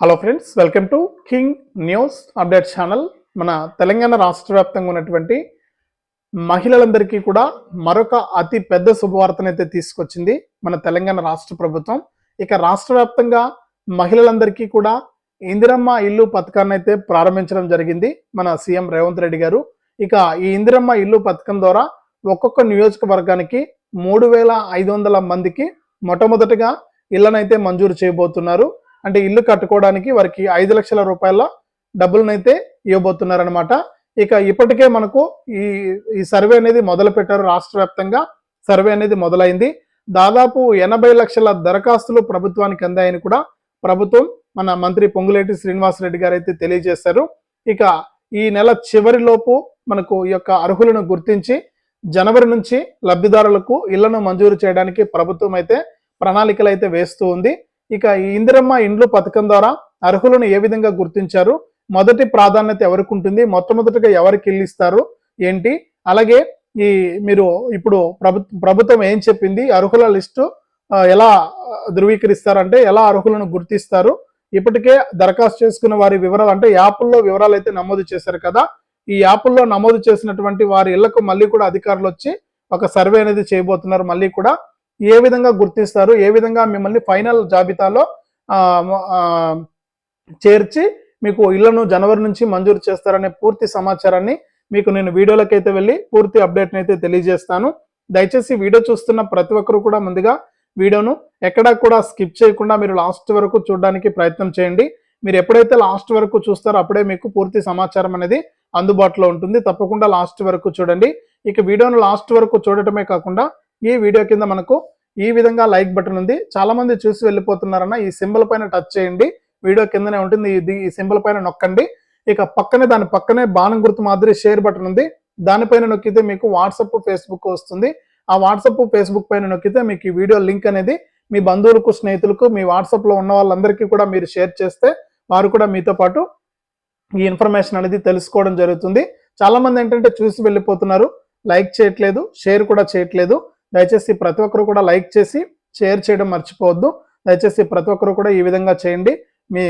Hello friends welcome to king news update channel మన తెలంగాణ రాష్ట్ర వ్యాప్తంగా ఉన్నటువంటి మహిళలందరికీ కూడా మరొక అతి పెద్ద శుభవార్తనైతే తీసుకొచ్చింది మన తెలంగాణ రాష్ట్ర ప్రభుత్వం. ఇక రాష్ట్ర వ్యాప్తంగా మహిళలందరికీ కూడా ఇందిరమ్మ ఇల్లు పథకాన్ని అయితే ప్రారంభించడం జరిగింది మన సీఎం రేవంత్ రెడ్డి గారు. ఇక ఈ ఇందిరమ్మ ఇల్లు పథకం ద్వారా ఒక్కొక్క నియోజకవర్గానికి మూడు వేల ఐదు వందల మందికి మొట్టమొదటిగా ఇళ్ళనైతే మంజూరు చేయబోతున్నారు. అంటే ఇల్లు కట్టుకోవడానికి వారికి ఐదు లక్షల రూపాయల డబ్బులనైతే ఇవ్వబోతున్నారనమాట ఇక ఇప్పటికే మనకు ఈ ఈ సర్వే అనేది మొదలు పెట్టారు రాష్ట్ర వ్యాప్తంగా. సర్వే అనేది మొదలైంది. దాదాపు ఎనభై లక్షల దరఖాస్తులు ప్రభుత్వానికి అందాయని కూడా ప్రభుత్వం మన మంత్రి పొంగులేటి శ్రీనివాసరెడ్డి గారు అయితే తెలియజేశారు. ఇక ఈ నెల చివరిలోపు మనకు ఈ యొక్క అర్హులను గుర్తించి జనవరి నుంచి లబ్ధిదారులకు ఇళ్ళను మంజూరు చేయడానికి ప్రభుత్వం అయితే ప్రణాళికలు అయితే వేస్తూ ఉంది. ఇక ఇందిరమ్మ ఇండ్లు పథకం ద్వారా అర్హులను ఏ విధంగా గుర్తించారు? మొదటి ప్రాధాన్యత ఎవరికి ఉంటుంది? మొట్టమొదటిగా ఎవరికి ఇల్లు ఇస్తారు? ఏంటి? అలాగే ఈ మీరు ఇప్పుడు ప్రభుత్వం ప్రభుత్వం ఏం చెప్పింది? అర్హుల లిస్టు ఎలా ధృవీకరిస్తారంటే ఎలా అర్హులను గుర్తిస్తారు? ఇప్పటికే దరఖాస్తు చేసుకున్న వారి వివరాలు అంటే యాప్ల్లో వివరాలు అయితే నమోదు చేశారు కదా? ఈ యాప్ల్లో నమోదు చేసినటువంటి వారి ఇళ్ళకు మళ్ళీ కూడా అధికారులు వచ్చి ఒక సర్వే అనేది చేయబోతున్నారు మళ్ళీ కూడా. ఏ విధంగా గుర్తిస్తారు ఏ విధంగా మిమ్మల్ని ఫైనల్ జాబితాలో చేర్చి మీకు ఇళ్ళను జనవరి నుంచి మంజూరు చేస్తారనే పూర్తి సమాచారాన్ని మీకు నేను వీడియోలోకి అయితే వెళ్ళి పూర్తి అప్డేట్ని అయితే తెలియజేస్తాను. దయచేసి వీడియో చూస్తున్న ప్రతి ఒక్కరు కూడా ముందుగా వీడియోను ఎక్కడా కూడా స్కిప్ చేయకుండా మీరు లాస్ట్ వరకు చూడడానికి ప్రయత్నం చేయండి. మీరు ఎప్పుడైతే లాస్ట్ వరకు చూస్తారో అప్పుడే మీకు పూర్తి సమాచారం అనేది అందుబాటులో ఉంటుంది. తప్పకుండా లాస్ట్ వరకు చూడండి. ఇక వీడియోను లాస్ట్ వరకు చూడటమే కాకుండా ఈ వీడియో కింద మనకు ఈ విధంగా లైక్ బటన్ ఉంది. చాలా మంది చూసి వెళ్ళిపోతున్నారన్న ఈ సింబల్ పైన టచ్ చేయండి. వీడియో కిందనే ఉంటుంది. ఇది ఈ సింబల్ పైన నొక్కండి. ఇక పక్కనే దాని పక్కనే బాణం గుర్తు మాదిరి షేర్ బటన్ ఉంది. దానిపైన నొక్కితే మీకు వాట్సప్ ఫేస్బుక్ వస్తుంది. ఆ వాట్సప్ ఫేస్బుక్ పైన నొక్కితే మీకు ఈ వీడియో లింక్ అనేది మీ బంధువులకు స్నేహితులకు మీ వాట్సాప్లో ఉన్న వాళ్ళందరికీ కూడా మీరు షేర్ చేస్తే వారు కూడా మీతో పాటు ఈ ఇన్ఫర్మేషన్ అనేది తెలుసుకోవడం జరుగుతుంది. చాలామంది ఏంటంటే చూసి వెళ్ళిపోతున్నారు. లైక్ చేయట్లేదు. షేర్ కూడా చేయట్లేదు. దయచేసి ప్రతి ఒక్కరు కూడా లైక్ చేసి షేర్ చేయడం మర్చిపోవద్దు. దయచేసి ప్రతి ఒక్కరు కూడా ఈ విధంగా చేయండి. మీ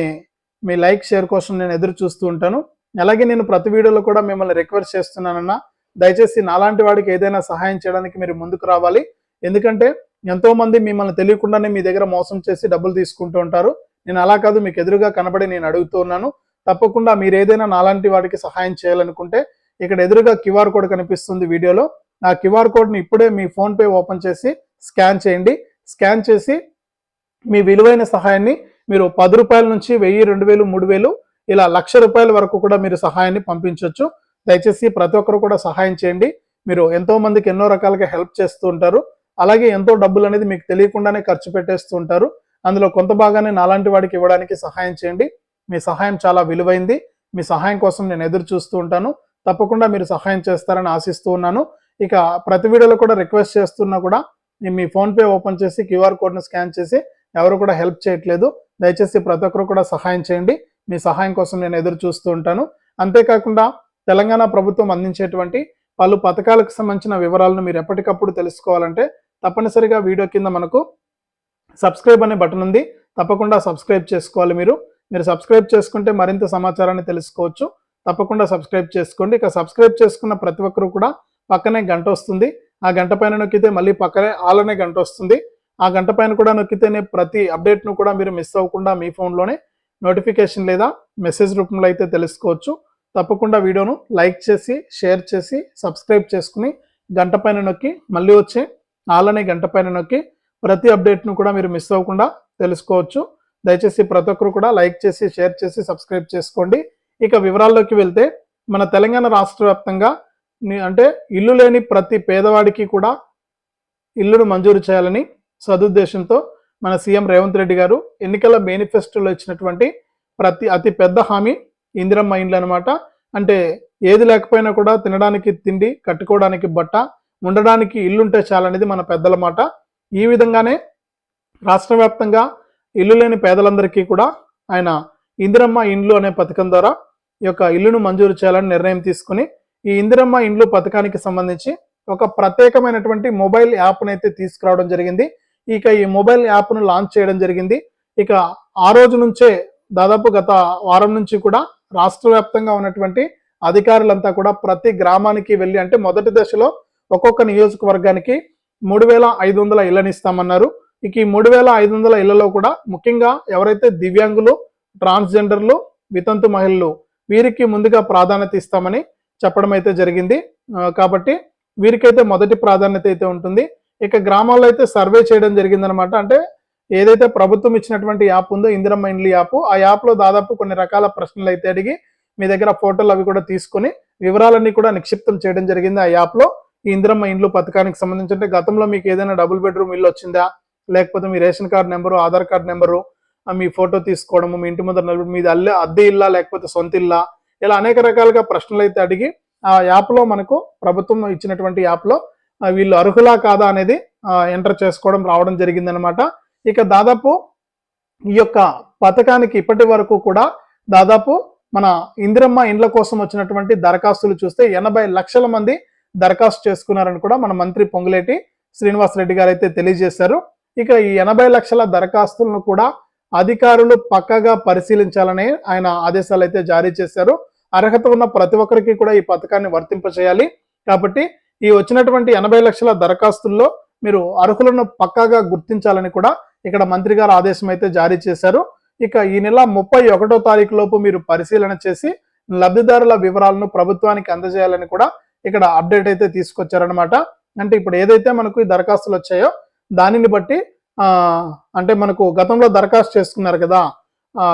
మీ లైక్ షేర్ కోసం నేను ఎదురు చూస్తూ ఉంటాను. అలాగే నేను ప్రతి వీడియోలో కూడా మిమ్మల్ని రిక్వెస్ట్ చేస్తున్నానన్నా దయచేసి నాలాంటి వాడికి ఏదైనా సహాయం చేయడానికి మీరు ముందుకు రావాలి. ఎందుకంటే ఎంతోమంది మిమ్మల్ని తెలియకుండానే మీ దగ్గర మోసం చేసి డబ్బులు తీసుకుంటూ ఉంటారు. నేను అలా కాదు మీకు ఎదురుగా కనబడి నేను అడుగుతూ ఉన్నాను. తప్పకుండా మీరు ఏదైనా నాలాంటి వాడికి సహాయం చేయాలనుకుంటే ఇక్కడ ఎదురుగా క్యూఆర్ కోడ్ కనిపిస్తుంది వీడియోలో. ఆ క్యూఆర్ కోడ్ని ఇప్పుడే మీ ఫోన్పే ఓపెన్ చేసి స్కాన్ చేయండి. స్కాన్ చేసి మీ విలువైన సహాయాన్ని మీరు పది రూపాయల నుంచి వెయ్యి రెండు వేలు మూడు వేలు ఇలా లక్ష రూపాయల వరకు కూడా మీరు సహాయాన్ని పంపించవచ్చు దయచేసి ప్రతి ఒక్కరు కూడా సహాయం చేయండి. మీరు ఎంతో మందికి ఎన్నో రకాలుగా హెల్ప్ చేస్తూ ఉంటారు. అలాగే ఎంతో డబ్బులు అనేది మీకు తెలియకుండానే ఖర్చు పెట్టేస్తూ ఉంటారు. అందులో కొంత భాగాన్ని నాలాంటి వాడికి ఇవ్వడానికి సహాయం చేయండి. మీ సహాయం చాలా విలువైంది. మీ సహాయం కోసం నేను ఎదురు చూస్తూ ఉంటాను. తప్పకుండా మీరు సహాయం చేస్తారని ఆశిస్తూ ఉన్నాను. ఇక ప్రతి వీడియోలో కూడా రిక్వెస్ట్ చేస్తున్నా కూడా మీ ఫోన్ పే ఓపెన్ చేసి క్యూఆర్ కోడ్ను స్కాన్ చేసి ఎవరు కూడా హెల్ప్ చేయట్లేదు. దయచేసి ప్రతి ఒక్కరు కూడా సహాయం చేయండి. మీ సహాయం కోసం నేను ఎదురు చూస్తూ ఉంటాను. అంతేకాకుండా తెలంగాణ ప్రభుత్వం అందించేటువంటి పలు పథకాలకు సంబంధించిన వివరాలను మీరు ఎప్పటికప్పుడు తెలుసుకోవాలంటే తప్పనిసరిగా వీడియో కింద మనకు సబ్స్క్రైబ్ అనే బటన్ ఉంది. తప్పకుండా సబ్స్క్రైబ్ చేసుకోవాలి మీరు. మీరు సబ్స్క్రైబ్ చేసుకుంటే మరింత సమాచారాన్ని తెలుసుకోవచ్చు. తప్పకుండా సబ్స్క్రైబ్ చేసుకోండి. ఇక సబ్స్క్రైబ్ చేసుకున్న ప్రతి ఒక్కరు కూడా పక్కనే గంట వస్తుంది. ఆ గంట పైన నొక్కితే మళ్ళీ పక్కనే ఆలోనే గంట వస్తుంది. ఆ గంట పైన కూడా నొక్కితేనే ప్రతి అప్డేట్ను కూడా మీరు మిస్ అవ్వకుండా మీ ఫోన్లోనే నోటిఫికేషన్ లేదా మెసేజ్ రూపంలో అయితే తెలుసుకోవచ్చు. తప్పకుండా వీడియోను లైక్ చేసి షేర్ చేసి సబ్స్క్రైబ్ చేసుకుని గంట పైన నొక్కి మళ్ళీ వచ్చే ఆలనే గంట పైన నొక్కి ప్రతి అప్డేట్ను కూడా మీరు మిస్ అవ్వకుండా తెలుసుకోవచ్చు. దయచేసి ప్రతి ఒక్కరు కూడా లైక్ చేసి షేర్ చేసి సబ్స్క్రైబ్ చేసుకోండి. ఇక వివరాల్లోకి వెళ్తే మన తెలంగాణ రాష్ట్ర వ్యాప్తంగా అంటే ఇల్లు లేని ప్రతి పేదవాడికి కూడా ఇల్లును మంజూరు చేయాలని సదుద్దేశంతో మన సీఎం రేవంత్ రెడ్డి గారు ఎన్నికల మేనిఫెస్టోలో ఇచ్చినటువంటి ప్రతి అతి పెద్ద హామీ ఇందిరమ్మ ఇండ్లు అనమాట అంటే ఏది లేకపోయినా కూడా తినడానికి తిండి కట్టుకోవడానికి బట్ట ఉండడానికి ఇల్లుంటే చాలనేది మన పెద్దల మాట. ఈ విధంగానే రాష్ట్ర వ్యాప్తంగా ఇల్లు లేని పేదలందరికీ కూడా ఆయన ఇందిరమ్మ ఇండ్లు అనే పథకం ద్వారా ఈ యొక్క ఇల్లును మంజూరు చేయాలని నిర్ణయం తీసుకుని ఈ ఇందిరమ్మ ఇండ్లు పథకానికి సంబంధించి ఒక ప్రత్యేకమైనటువంటి మొబైల్ యాప్ను అయితే తీసుకురావడం జరిగింది. ఇక ఈ మొబైల్ యాప్ను లాంచ్ చేయడం జరిగింది. ఇక ఆ రోజు నుంచే దాదాపు గత వారం నుంచి కూడా రాష్ట్ర వ్యాప్తంగా ఉన్నటువంటి అధికారులంతా కూడా ప్రతి గ్రామానికి వెళ్ళి అంటే మొదటి దశలో ఒక్కొక్క నియోజకవర్గానికి మూడు వేల ఐదు వందల ఇళ్ళని ఇస్తామన్నారు. ఇక ఈ మూడు వేల ఐదు వందల ఇళ్ళలో కూడా ముఖ్యంగా ఎవరైతే దివ్యాంగులు ట్రాన్స్జెండర్లు వితంతు మహిళలు వీరికి ముందుగా ప్రాధాన్యత ఇస్తామని చెప్పడం అయితే జరిగింది కాబట్టి వీరికైతే మొదటి ప్రాధాన్యత అయితే ఉంటుంది. ఇక గ్రామాల్లో అయితే సర్వే చేయడం జరిగిందనమాట అంటే ఏదైతే ప్రభుత్వం ఇచ్చినటువంటి యాప్ ఉందో ఇందిరమ్మ ఇండ్లు యాప్ ఆ యాప్లో దాదాపు కొన్ని రకాల ప్రశ్నలు అయితే అడిగి మీ దగ్గర ఫోటోలు అవి కూడా తీసుకొని వివరాలన్నీ కూడా నిక్షిప్తం చేయడం జరిగింది ఆ యాప్లో ఈ ఇందిరమ్మ ఇండ్లు పథకానికి సంబంధించి అంటే గతంలో మీకు ఏదైనా డబుల్ బెడ్రూమ్ ఇల్లు వచ్చిందా? లేకపోతే మీ ration card number Aadhaar card number మీ ఫోటో తీసుకోవడము మీ ఇంటి ముందర నిలబడి మీది అల్లె అద్దె ఇల్లా లేకపోతే సొంత ఇల్లా? ఇలా అనేక రకాలుగా ప్రశ్నలు అయితే అడిగి ఆ యాప్లో మనకు ప్రభుత్వం ఇచ్చినటువంటి యాప్లో వీళ్ళు అర్హులా కాదా అనేది ఎంటర్ చేసుకోవడం రావడం జరిగిందనమాట ఇక దాదాపు ఈ యొక్క పథకానికి ఇప్పటి వరకు కూడా దాదాపు మన ఇందిరమ్మ ఇండ్ల కోసం వచ్చినటువంటి దరఖాస్తులు చూస్తే ఎనభై లక్షల మంది దరఖాస్తు చేసుకున్నారని కూడా మన మంత్రి పొంగులేటి శ్రీనివాస్ రెడ్డి గారు అయితే తెలియజేశారు. ఇక ఈ ఎనభై లక్షల దరఖాస్తులను కూడా అధికారులు పక్కగా పరిశీలించాలని ఆయన ఆదేశాలు అయితే జారీ చేశారు. అర్హత ఉన్న ప్రతి ఒక్కరికి కూడా ఈ పథకాన్ని వర్తింపచేయాలి కాబట్టి ఈ వచ్చినటువంటి ఎనభై లక్షల దరఖాస్తుల్లో మీరు అర్హులను పక్కాగా గుర్తించాలని కూడా ఇక్కడ మంత్రి గారు ఆదేశం అయితే జారీ చేశారు. ఇక ఈ నెల ముప్పై ఒకటో తారీఖు లోపు మీరు పరిశీలన చేసి లబ్ధిదారుల వివరాలను ప్రభుత్వానికి అందజేయాలని కూడా ఇక్కడ అప్డేట్ అయితే తీసుకొచ్చారనమాట అంటే ఇప్పుడు ఏదైతే మనకు ఈ దరఖాస్తులు వచ్చాయో దానిని బట్టి అంటే మనకు గతంలో దరఖాస్తు చేసుకున్నారు కదా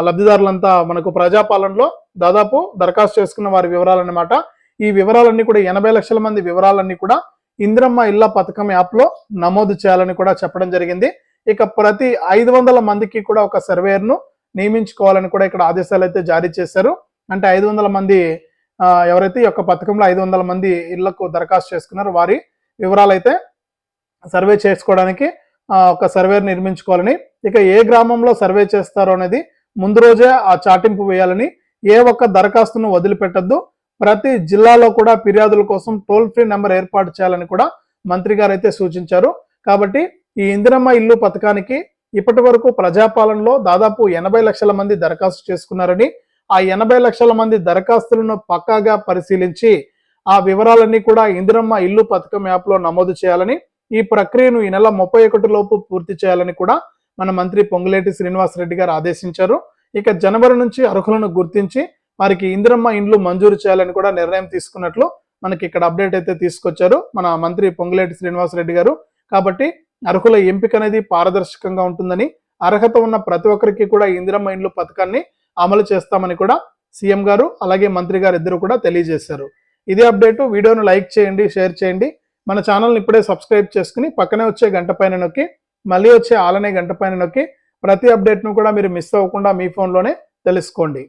లబ్ధిదారులంతా మనకు ప్రజాపాలనలో దాదాపు దరఖాస్తు చేసుకున్న వారి వివరాలన్నమాట. ఈ వివరాలన్నీ కూడా ఎనభై లక్షల మంది వివరాలన్నీ కూడా ఇంద్రమ్మ ఇళ్ళ పథకం యాప్లో నమోదు చేయాలని కూడా చెప్పడం జరిగింది. ఇక ప్రతి ఐదు వందల మందికి కూడా ఒక సర్వేయర్ను నియమించుకోవాలని కూడా ఇక్కడ ఆదేశాలు అయితే జారీ చేశారు. అంటే ఐదు వందల మంది ఎవరైతే ఈ యొక్క పథకంలో ఐదు వందల మంది ఇళ్ళకు దరఖాస్తు చేసుకున్నారో వారి వివరాలు అయితే సర్వే చేసుకోవడానికి ఒక సర్వేర్ నిర్మించుకోవాలని ఇక ఏ గ్రామంలో సర్వే చేస్తారో అనేది ముందు రోజే ఆ చాటింపు వేయాలని ఏ ఒక్క దరఖాస్తును వదిలిపెట్టద్దు. ప్రతి జిల్లాలో కూడా ఫిర్యాదుల కోసం టోల్ ఫ్రీ నెంబర్ ఏర్పాటు చేయాలని కూడా మంత్రి గారు అయితే సూచించారు. కాబట్టి ఈ ఇందిరమ్మ ఇల్లు పథకానికి ఇప్పటి వరకు ప్రజాపాలనలో దాదాపు ఎనభై లక్షల మంది దరఖాస్తు చేసుకున్నారని ఆ ఎనభై లక్షల మంది దరఖాస్తులను పక్కాగా పరిశీలించి ఆ వివరాలన్నీ కూడా ఇందిరమ్మ ఇల్లు పథకం యాప్లో నమోదు చేయాలని ఈ ప్రక్రియను ఈ నెల ముప్పై ఒకటి లోపు పూర్తి చేయాలని కూడా మన మంత్రి పొంగులేటి శ్రీనివాస్ రెడ్డి గారు ఆదేశించారు. ఇక జనవరి నుంచి అర్హులను గుర్తించి వారికి ఇందిరమ్మ ఇండ్లు మంజూరు చేయాలని కూడా నిర్ణయం తీసుకున్నట్లు మనకి ఇక్కడ అప్డేట్ అయితే తీసుకొచ్చారు. మన మంత్రి పొంగులేటి శ్రీనివాస్ రెడ్డి గారు. కాబట్టి అర్హుల ఎంపిక అనేది పారదర్శకంగా ఉంటుందని అర్హత ఉన్న ప్రతి ఒక్కరికి కూడా ఇందిరమ్మ ఇండ్లు పథకాన్ని అమలు చేస్తామని కూడా సీఎం గారు అలాగే మంత్రి గారు ఇద్దరు కూడా తెలియజేశారు. ఇదే అప్డేట్. వీడియోను లైక్ చేయండి షేర్ చేయండి. మన ఛానల్ని ఇప్పుడే సబ్స్క్రైబ్ చేసుకుని పక్కనే వచ్చే గంట పైన నొక్కి మళ్ళీ వచ్చే ఆలనే గంట పైన నొక్కి ప్రతి అప్డేట్ను కూడా మీరు మిస్ అవ్వకుండా మీ ఫోన్లోనే తెలుసుకోండి.